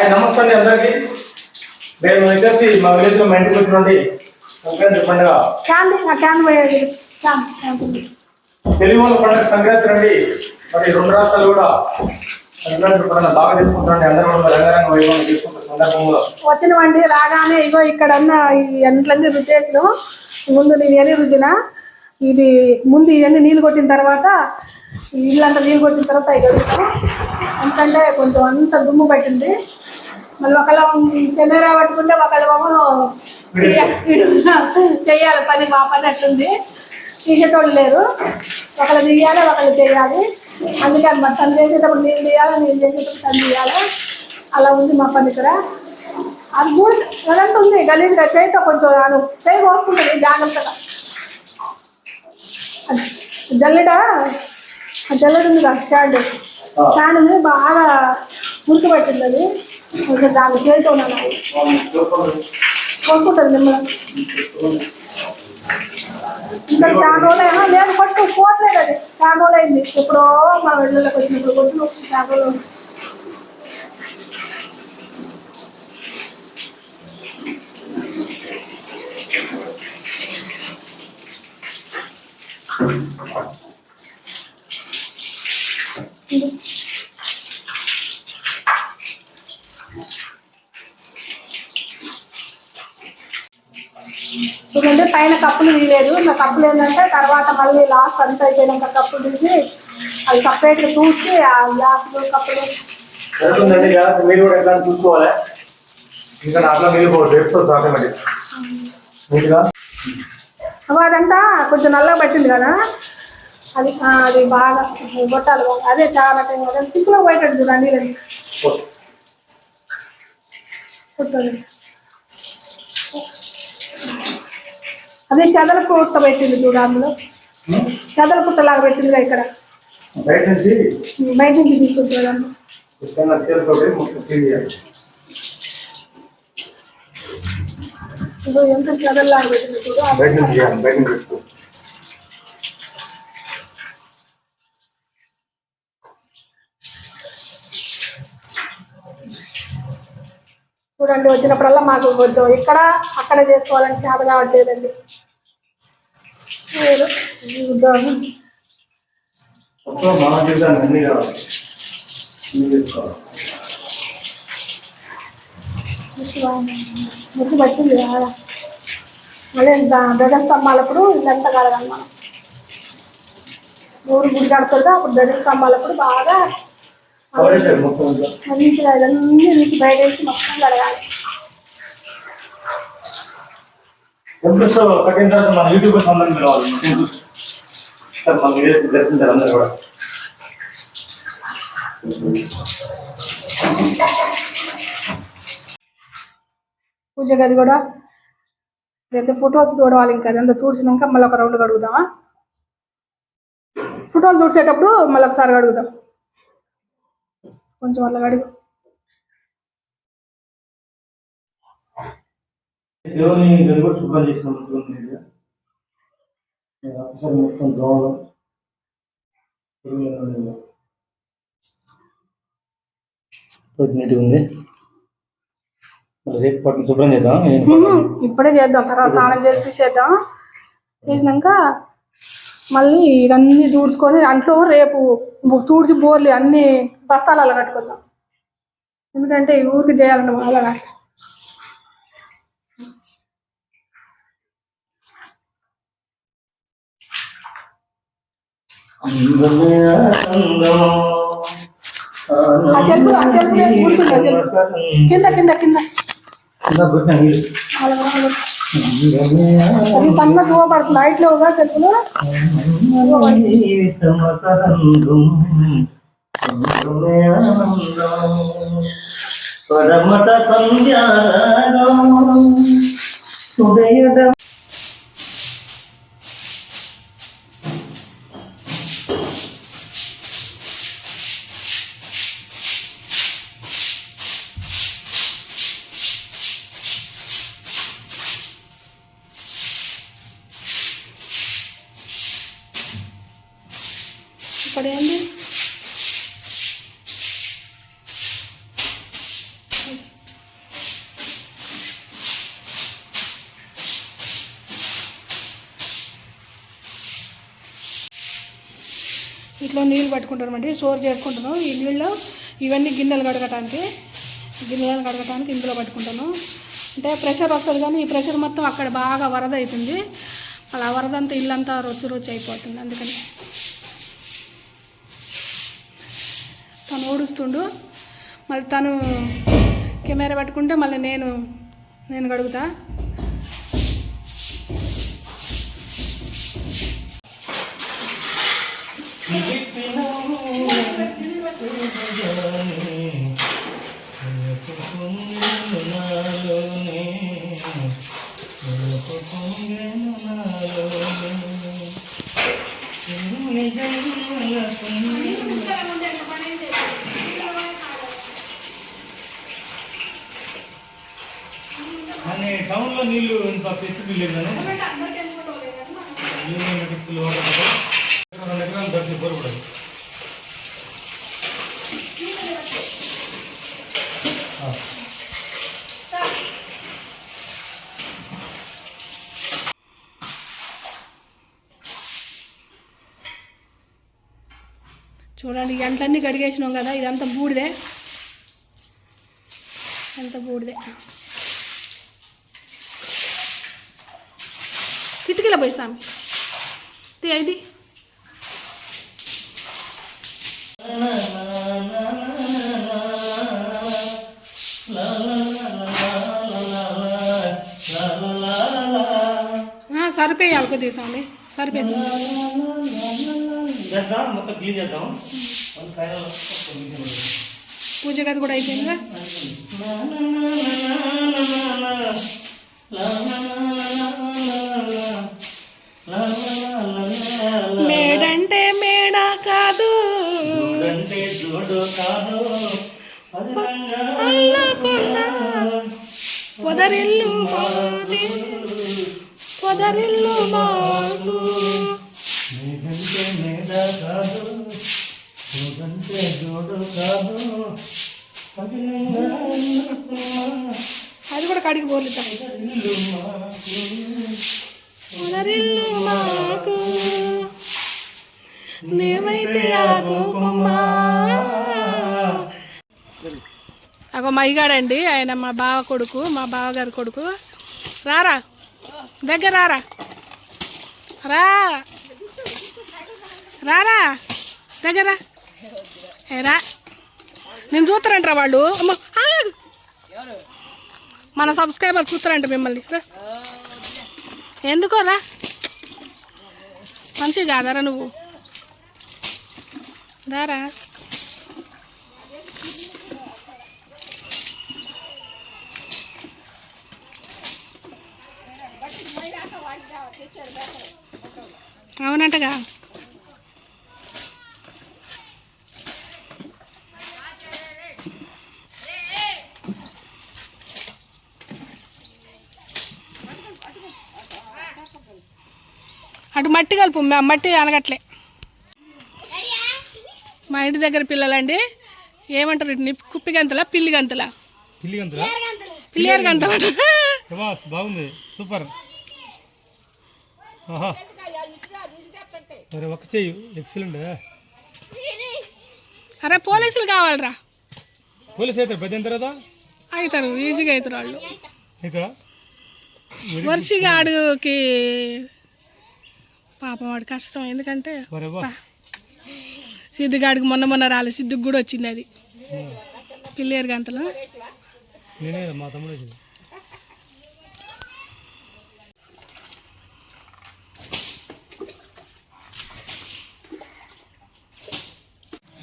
Hi నమస్తే అండి అందరికీ. మేము వచ్చేసి మా విలేజ్లో మా ఇంటికి సంక్రాంతి పండుగ. తెలుగు వాళ్ళ పండుగ సంక్రాంతి నుండి మరి రెండు రాష్ట్రాలు కూడా సంక్రాంతి పండుగ బాగా చేసుకుంటారండి అందరూ రంగారంగ వైభవం సందర్భంలో. వచ్చినవండి రాగానే ఇగో ఇక్కడ ఉన్న ఈ ఎంట్లన్నీ రుద్దేసిన. ముందు నేను ఎన్ని రుద్దిన ఇది ముందు ఇవన్నీ నీళ్ళు కొట్టిన తర్వాత ఇల్లంతా నీళ్ళు కొట్టిన తర్వాత కడుగుతాం ఎందుకంటే కొంచెం అంత దుమ్ము పట్టింది. మళ్ళీ ఒకళ్ళ కెమెరా పట్టుకుంటే ఒకళ్ళ చెయ్యాలి పని మా పని అట్లుంది. తీసేటోళ్ళు లేరు. ఒకళ్ళు తీయాలి ఒకళ్ళు చేయాలి. అందుకని మరి తను చేసేటప్పుడు నేను తీయాలి నేను చేసేటప్పుడు తను తీయాలి? అలా ఉంది మా పని ఇక్కడ. అది కూడా అదంతా ఉంది గలీజ్గా చేయితో కొంచెం రాను చేయి పోసుకుంటుంది జాగ్రత్తగా. జల్లెడ? జల్లెడ ఉంది కదా స్టాండ్ స్టాండ్ ఉంది బాగా మురికి పట్టింది అది. ఇంకా దాన్ని చేయితో ఉన్నాను కొనుక్కుంటుంది మిమ్మల్ని ఇంకా చాలా రోజులైనా లేదు కొట్టు పోట్లేదు అది చాలా రోజులైంది ఎప్పుడో మా వెళ్ళలోకి వచ్చినప్పుడు కొట్టు చాలా రోజులు ఎందుకంటే పైన కప్పులు తీయలేదు. నా కప్పులు ఏంటంటే తర్వాత మళ్ళీ లాస్ట్ అంతా అయిపోయినాక కప్పులు తీసి అది సపరేట్గా చూసి ఆ గ్లాసులు కప్పులు జరుగుతుందండి జాగ్రత్త మీరు కూడా ఎట్లా చూసుకోవాలి? ఇంకా అట్లా మీరు కూడా వేసుకోవచ్చు ఆటోమేటిక్ నీట్గా? అవి అదంతా కొంచెం నల్లగా పట్టింది కదా. అది అది బాగా గొట్టాలి బాగా. అదే చాలా టైం కదా సింపుల్గా పోయేటట్టు చూడండి కుట్టదు అదే చెదల పుట్ట పెట్టింది చూడు అందులో. చెదల పుట్టలాగా పెట్టిందిగా ఇక్కడ. బయట నుంచి? బయట నుంచి ఇదో ఎంత చెదల్లాగా పెట్టింది చూడు బయట నుంచి చేయాలి బయట నుంచి చేసుకో. చూడండి వచ్చినప్పుడల్లా మాకు కొంచెం ఇక్కడ అక్కడ చేసుకోవాలని చేత కావట్లేదండి ఏదో చూద్దాం. మొత్తం మన జీవితాన్ని అన్ని కావాలి అన్ని చేసుకోవాలి ముద్దు పట్టింది కదా మళ్ళీ దగ స్తంభాలప్పుడు ఇల్లంతా కడగాలి మనం. ఊరు గుడి కడుతుందా అప్పుడు దగ స్తంభాలప్పుడు బాగా. మంచిగా నీకు బయట మొత్తం కడగాలి. తర్వాత మన పిలవాలి సార్ మన దర్శించారు అందరూ కూడా. పూజ గది కూడా. లేకపోతే ఫొటోస్ చూడవాలి ఇంకా అదంతా చూసినాక మళ్ళీ ఒక రౌండ్ కడుగుతామా ఫోటోలు చూసేటప్పుడు మళ్ళీ ఒకసారి కడుగుతాం కొంచెం అట్లా కడుగు. దేవుని కూడా శుభ్రం చేసిన మొత్తం దోమలు నీట్గా ఉంది. రేపు పట్టుని శుభ్రం చేద్దాం ఇప్పుడే చేద్దాం తర్వాత స్నానం చేసి చేద్దాం చేసినాక మళ్ళీ ఇవన్నీ దూడ్చుకొని అంట్లో రేపు తూడ్చి బోర్లు అన్ని బస్తాలు అలా కట్టుకుందాం. ఎందుకంటే ఈ ఊరికి చేయాలంటే అలాగా ఆ చెల్పు ఆ చెల్పు ఊరుకుంది ఆ చెల్పు. కింద కింద కింద అలా అలా. అది పన్న దువ పడుతుంది లైట్ లేవుగా చెప్పులు పరమత సంధ్యారాగం ఉదయద ఇంట్లో నీళ్ళు పట్టుకుంటామండి స్టోర్ చేసుకుంటాను. ఈ నీళ్ళు ఇవన్నీ గిన్నెలు కడగటానికి గిన్నెలు కడగటానికి ఇందులో పట్టుకుంటాను. అంటే ప్రెషర్ వస్తుంది కానీ ఈ ప్రెషర్ మొత్తం అక్కడ బాగా వరద అవుతుంది అలా వరద అంతా ఇల్లంతా రొచ్చు రొచ్చు అయిపోతుంది అందుకని. తను ఓడుస్తుండు మళ్ళీ తను కెమెరా పట్టుకుంటే మళ్ళీ నేను నేను గడుగుతా అనే టౌన్లో నీళ్ళు ఇంత ఫెసిలిటీ లేదు కానీ చూడండి ఈ కడిగేసినాం కదా ఇదంతా బూడిదే. అంత బూడిదే. కిటికీల పోయి స్వామి. ఇది ఆ, సరిపోయాలి కొద్దిగా స్వామి సరిపోయింది. చేద్దాం మొత్తం క్లీన్ చేద్దాం. పూజ గది కూడా అయిపోయిందిగా మేడంటే మేడ కాదు. పొదరిల్లు మాది. పొదరిల్లు మాకు. నీకంటే అది కాడికి కడిగి మాకు. నేమైతే అగో మైగాడండి ఆయన మా బావ కొడుకు మా బావగారి కొడుకు. రారా? దగ్గర రారా? రా. రారా? దగ్గర. రా. నేను చూస్తారంటారా వాళ్ళు. అమ్మ మన సబ్స్క్రైబర్ చూస్తారంట మిమ్మల్ని. ఎందుకోరా? ఎందుకో మంచిగా కాదరా నువ్వు? దారా. అవునంటగా? అటు మట్టి కలుపు మట్టి అనగట్లే. మా ఇంటి దగ్గర పిల్లలండి ఏమంటారు వీటిని కుప్పి గంతలా పిల్లి గంతలా? పిల్లి గంతులా? పిల్లేరు గంతలా. ప్రభాస్ బాగుంది. సూపర్. మరి ఒక చెయ్యి. ఎక్సలెంట్ అరే పోలీసులు కావాలరా. పోలీస్ అయితే పెద్ద తర్వాత? అవుతారు ఈజీగా అవుతారు వాళ్ళు. వర్షిగా ఆడుకి పాపం వాడు కష్టం. ఎందుకంటే సిద్ధిగాడికి మొన్న మొన్న రాలేదు సిద్ధికి కూడా వచ్చింది అది. పిల్లేరు గంతలు మా తమ్ముడు వచ్చింది.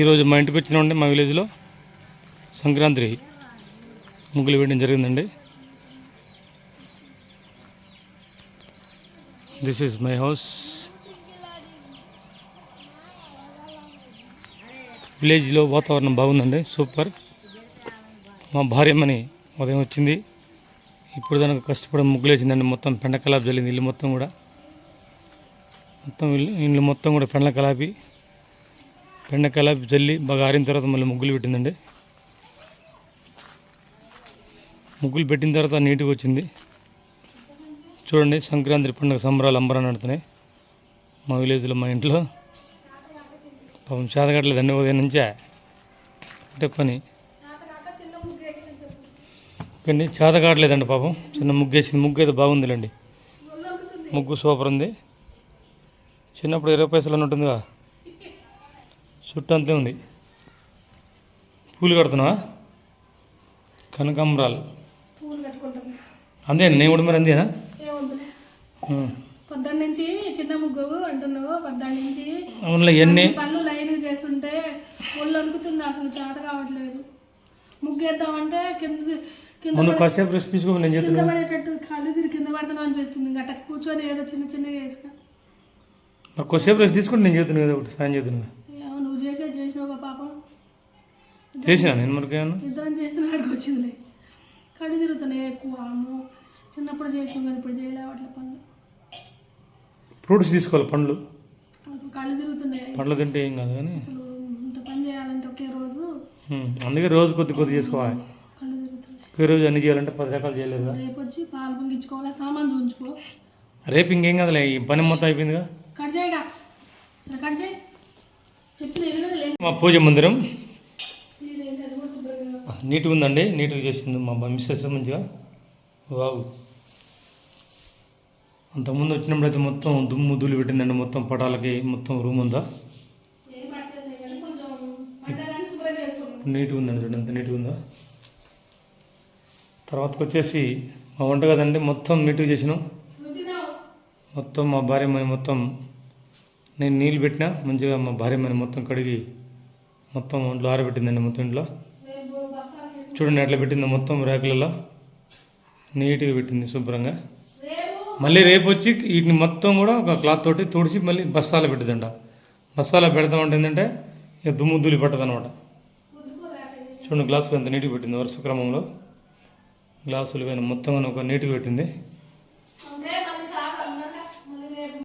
ఈరోజు మా ఇంటికి వచ్చిన ఉండే మా విలేజ్లో సంక్రాంతి ముగ్గులు వేయడం జరిగిందండి. దిస్ ఈజ్ మై హౌస్ విలేజ్లో వాతావరణం బాగుందండి సూపర్. మా భార్యమ్మని ఉదయం వచ్చింది. ఇప్పుడు దానికి కష్టపడి ముగ్గులేసిందండి మొత్తం పెండ కలాపి జరిగింది ఇల్లు మొత్తం కూడా. మొత్తం ఇల్లు ఇల్లు మొత్తం కూడా పెండ్ల కలాపి పెండ కలాపి జల్లి బాగా ఆరిన తర్వాత మళ్ళీ ముగ్గులు పెట్టిందండి. ముగ్గులు పెట్టిన తర్వాత నీట్గా వచ్చింది. చూడండి సంక్రాంతి పండుగ సంబరాలు అంబరాన్ని నడుతున్నాయి మా విలేజ్లో మా ఇంట్లో. పాపం చేతగట్లేదండి ఉదయం నుంచే. అంటే పని కానీ చేత కావట్లేదండి పాపం. చిన్న ముగ్గు వేసింది. ముగ్గు అయితే బాగుందిలేండి. ముగ్గు సూపర్ ఉంది. చిన్నప్పుడు ఇరవై పైసలు అని ఉంటుందిగా చుట్టూ అంతే ఉంది. పూలు కడుతున్నావా? కనకాంబరాలు. అంతే నేను కూడా మరి ఉం. పొద్దున్న నుంచి చిన్న ముగ్గు అంటున్నావు పొద్దున్న నుంచి అవునులే ఇవన్నీ చేస్తుంటే ఒళ్ళు వణుకుతుంది అసలు చేత కావట్లేదు ముగ్గు వేద్దామంటే కింద కింద కాసేపు రెస్ట్ తీసుకో నేను కింద పడేటట్టు కళ్ళు తిరిగి కింద అనిపిస్తుంది. గట్ట కూర్చొని ఏదో చిన్న చిన్నగా వేసుక నాకు కొద్దిసేపు రెస్ట్ తీసుకుంటే నేను చెప్తున్నాను కదా ఒకటి సాయం చేస్తున్నా ఏమో నువ్వు చేసే చేసినావు పాపం. చేసినా నేను మనకి ఇద్దరం చేసిన వాడికి వచ్చిందిలే కళ్ళు తిరుగుతున్నాయి ఎక్కువ అమ్మో. చిన్నప్పుడు చేసాం ఇప్పుడు చేయలేవు అట్లా పనులు. ఫ్రూట్స్ తీసుకోవాలి పండ్లు. కళ్ళు తిరుగుతున్నాయి. పండ్లు తింటే ఏం కాదు కానీ. అసలు ఇంత పని చేయాలంటే ఒకే రోజు ఉం. అందుకే రోజు కొద్ది కొద్ది చేసుకోవాలి. కళ్ళు తిరుగుతున్నాయి. ఒకే రోజు అన్ని చేయాలంటే పది రకాలు చేయలేదు రేపు వచ్చి పాలు పొంగించుకోవాలి సామాన్ చూపించుకో రేపు ఇంకేం కదలే ఈ పని మొత్తం అయిపోయిందిగా. కట్ చేయగా. కట్ చేయి. మా పూజ మందిరం. నీట్గా ఉందండి నీట్గా చేసింది మా మిస్సెస్ మంచిగా. వావ్. అంతకుముందు వచ్చినప్పుడు అయితే మొత్తం దుమ్ము ధూళి పెట్టిందండి మొత్తం పటాలకి మొత్తం రూమ్ ఉందా నీట్గా ఉందండి చూడండి ఎంత నీట్గా ఉందో. తర్వాతకి వచ్చేసి మా వంట కదండి మొత్తం నీట్గా చేసినాం. మొత్తం మా భార్య మని మొత్తం నేను నీళ్ళు పెట్టినా మంచిగా మా భార్య మని మొత్తం కడిగి మొత్తం ఒంట్లో ఆరబెట్టిందండి మొత్తం ఇంట్లో. చూడండి ఎట్లా పెట్టిందో మొత్తం ర్యాకులలో నీట్గా పెట్టింది శుభ్రంగా. మళ్ళీ రేపు వచ్చి వీటిని మొత్తం కూడా ఒక క్లాత్ తోటి తుడిచి మళ్ళీ బస్తాలో పెట్టిందంట. బస్తాలో పెడతామంటే ఏంటంటే ఇక దుమ్ము దులి పట్టదు అనమాట చూడండి గ్లాసులు ఎంత నీట్గా పెట్టింది వరుస క్రమంలో. గ్లాసులు కానీ మొత్తం కానీ ఒక నీట్గా పెట్టింది.